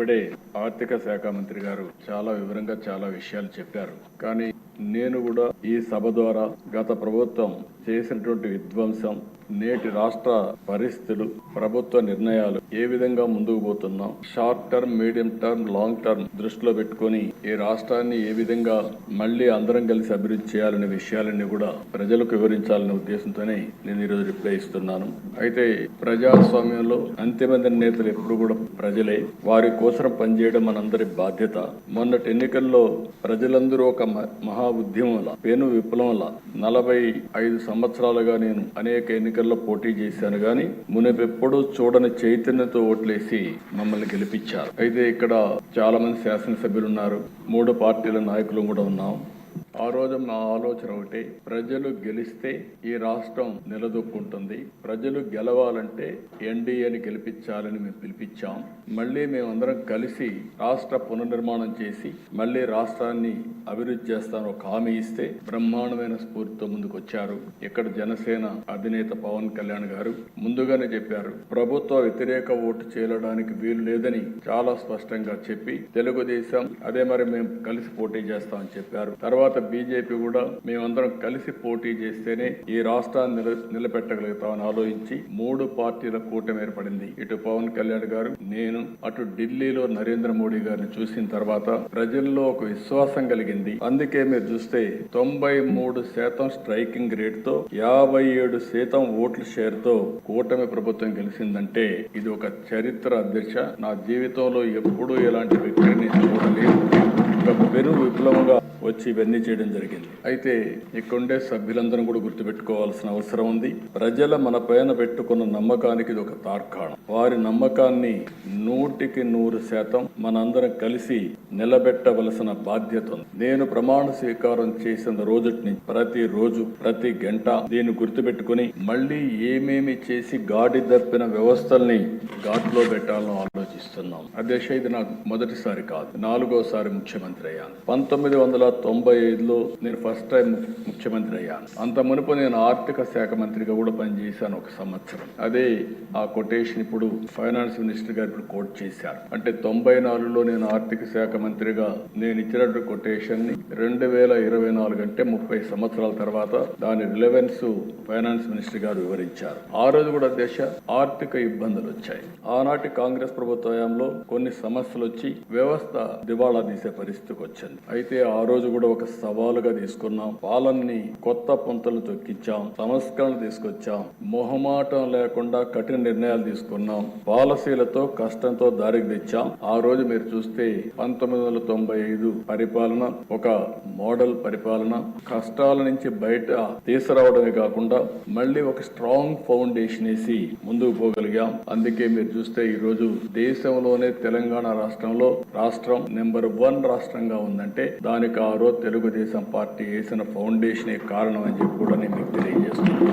ఇప్పుడే ఆర్థిక శాఖ మంత్రి గారు చాలా వివరంగా చాలా విషయాలు చెప్పారు. కానీ నేను కూడా ఈ సభ ద్వారా గత ప్రభుత్వం చేసినటువంటి విధ్వంసం నేటి రాష్ట్ర పరిస్థితులు ప్రభుత్వ నిర్ణయాలు ఏ విధంగా ముందుకు పోతున్నాం short term medium term long term దృష్టిలో పెట్టుకొని ఈ రాష్ట్రాన్ని ఏ విధంగా మళ్ళీ అందరం కలిసి అభివృద్ధి చేయాలనే విషయాలన్నీ కూడా ప్రజలకు వివరించాలనే ఉద్దేశంతోనే నేను ఈరోజు రిప్లై ఇస్తున్నాను. అయితే ప్రజాస్వామ్యంలో అంతిమ నేతలు ఎప్పుడు కూడా ప్రజలే. వారి కోసం పనిచేయడం మనందరి బాధ్యత. మొన్నటి ఎన్నికల్లో ప్రజలందరూ ఒక మహా ఉద్యమంలా పెను విప్లవంలా నలభై ఐదు సంవత్సరాలుగా నేను అనేక ఎన్నికల్లో పోటీ చేశాను గాని మునిపెప్పుడూ చూడని చైతన్యతో ఓట్లేసి మమ్మల్ని గెలిపించారు. అయితే ఇక్కడ చాలా మంది శాసనసభ్యులు ఉన్నారు. మూడు పార్టీల నాయకులు కూడా ఉన్నాం. ఆ రోజు నా ఆలోచన ఒకటి ప్రజలు గెలిస్తే ఈ రాష్ట్రం నిలదొక్కుంటుంది. ప్రజలు గెలవాలంటే ఎన్డీఏని గెలిపించాలని మేము పిలిపించాం. మళ్ళీ మేమందరం కలిసి రాష్ట్ర పునర్నిర్మాణం చేసి మళ్ళీ రాష్ట్రాన్ని అభివృద్ధి చేస్తాను ఒక హామీ ఇస్తే బ్రహ్మాండమైన స్ఫూర్తితో ముందుకు వచ్చారు ఇక్కడ జనసేన అధినేత పవన్ కళ్యాణ్ గారు ముందుగానే చెప్పారు ప్రభుత్వ వ్యతిరేక ఓటు చేయడానికి వీలు లేదని చాలా స్పష్టంగా చెప్పి తెలుగుదేశం అదే మరి మేము కలిసి పోటీ చేస్తామని చెప్పారు. తర్వాత బీజేపీ కూడా మేమందరం కలిసి పోటీ చేస్తేనే ఈ రాష్ట్రాన్ని నిల నిలబెట్టగలుగుతామని ఆలోచించి మూడు పార్టీల కూటమి ఏర్పడింది. ఇటు పవన్ కళ్యాణ్ గారు నేను అటు ఢిల్లీలో నరేంద్ర మోడీ గారిని చూసిన తర్వాత ప్రజల్లో ఒక విశ్వాసం కలిగింది. అందుకే మీరు చూస్తే తొంభై మూడు శాతం స్ట్రైకింగ్ రేట్తో యాభై ఏడు శాతం ఓట్ల షేర్తో కూటమి ప్రభుత్వం గెలిచిందంటే ఇది ఒక చరిత్ర అధ్యక్ష. నా జీవితంలో ఎప్పుడూ ఎలాంటి వ్యక్తిని చూడలేదు. ఒక పెను విప్లవంగా వచ్చి ఇవన్నీ చేయడం జరిగింది. అయితే ఇక్కడుండే సభ్యులందరం కూడా గుర్తుపెట్టుకోవాల్సిన అవసరం ఉంది. ప్రజల మన పైన పెట్టుకున్న నమ్మకానికి ఇది ఒక తార్కాణం. వారి నమ్మకాన్ని నూటికి నూరు శాతం మనందరం కలిసి నిలబెట్టవలసిన బాధ్యత ఉంది. నేను ప్రమాణ స్వీకారం చేసిన రోజుటి నుంచి ప్రతి రోజు ప్రతి గంట దీన్ని గుర్తుపెట్టుకుని మళ్ళీ ఏమేమి చేసి గాడి దప్పిన వ్యవస్థల్ని ఘాట్లో పెట్టాలని ఆలోచిస్తున్నాం. అధ్యక్ష ఇది నాకు మొదటిసారి కాదు నాలుగోసారి ముఖ్యమంత్రి అయ్యాను. పంతొమ్మిది వందల తొంభై ఐదులో నేను ఫస్ట్ టైం ముఖ్యమంత్రి అయ్యాను. అంత మునుపు నేను ఆర్థిక శాఖ మంత్రిగా కూడా పనిచేశాను ఒక సంవత్సరం. అదే ఆ కొటేషన్ ఇప్పుడు ఫైనాన్స్ మినిస్టర్ గారు ఇప్పుడు కోట్ చేశారు. అంటే తొంభై నాలుగులో నేను ఆర్థిక శాఖ మంత్రిగా నేను ఇచ్చినటువంటి కొటేషన్ని రెండు వేల ఇరవై నాలుగు అంటే ముప్పై సంవత్సరాల తర్వాత దాని రిలవెన్స్ ఫైనాన్స్ మినిస్టర్ గారు వివరించారు. ఆ రోజు కూడా దేశ ఆర్థిక ఇబ్బందులు వచ్చాయి. ఆనాటి కాంగ్రెస్ ప్రభుత్వ హయాంలో కొన్ని సమస్యలు వచ్చి వ్యవస్థ దివాళా తీసే పరిస్థితికి వచ్చింది. అయితే ఆ రోజు కూడా ఒక సవాలుగా తీసుకున్నాం. పాలనని కొత్త పుంతలు తొక్కించాం. సంస్కరణ తీసుకొచ్చాం. మొహమాటం లేకుండా కఠిన నిర్ణయాలు తీసుకున్నాం. పాలసీలతో కష్టంతో దారికి తెచ్చాం. ఆ రోజు మీరు చూస్తే పంతొమ్మిది వందల తొంభై ఐదు పరిపాలన ఒక మోడల్ పరిపాలన. కష్టాల నుంచి బయట తీసుకురావడమే కాకుండా మళ్ళీ ఒక స్ట్రాంగ్ ఫౌండేషన్ వేసి ముందుకు పోగలిగాం. అందుకే మీరు చూస్తే ఈ రోజు దేశంలోనే తెలంగాణ రాష్ట్రంలో రాష్ట్రం నెంబర్ వన్ రాష్ట్రంగా ఉందంటే దానికి ఆ ఆరో తెలుగుదేశం పార్టీ వేసిన ఫౌండేషనే కారణం అని చెప్పి కూడా నేను మీకు తెలియజేస్తున్నాను.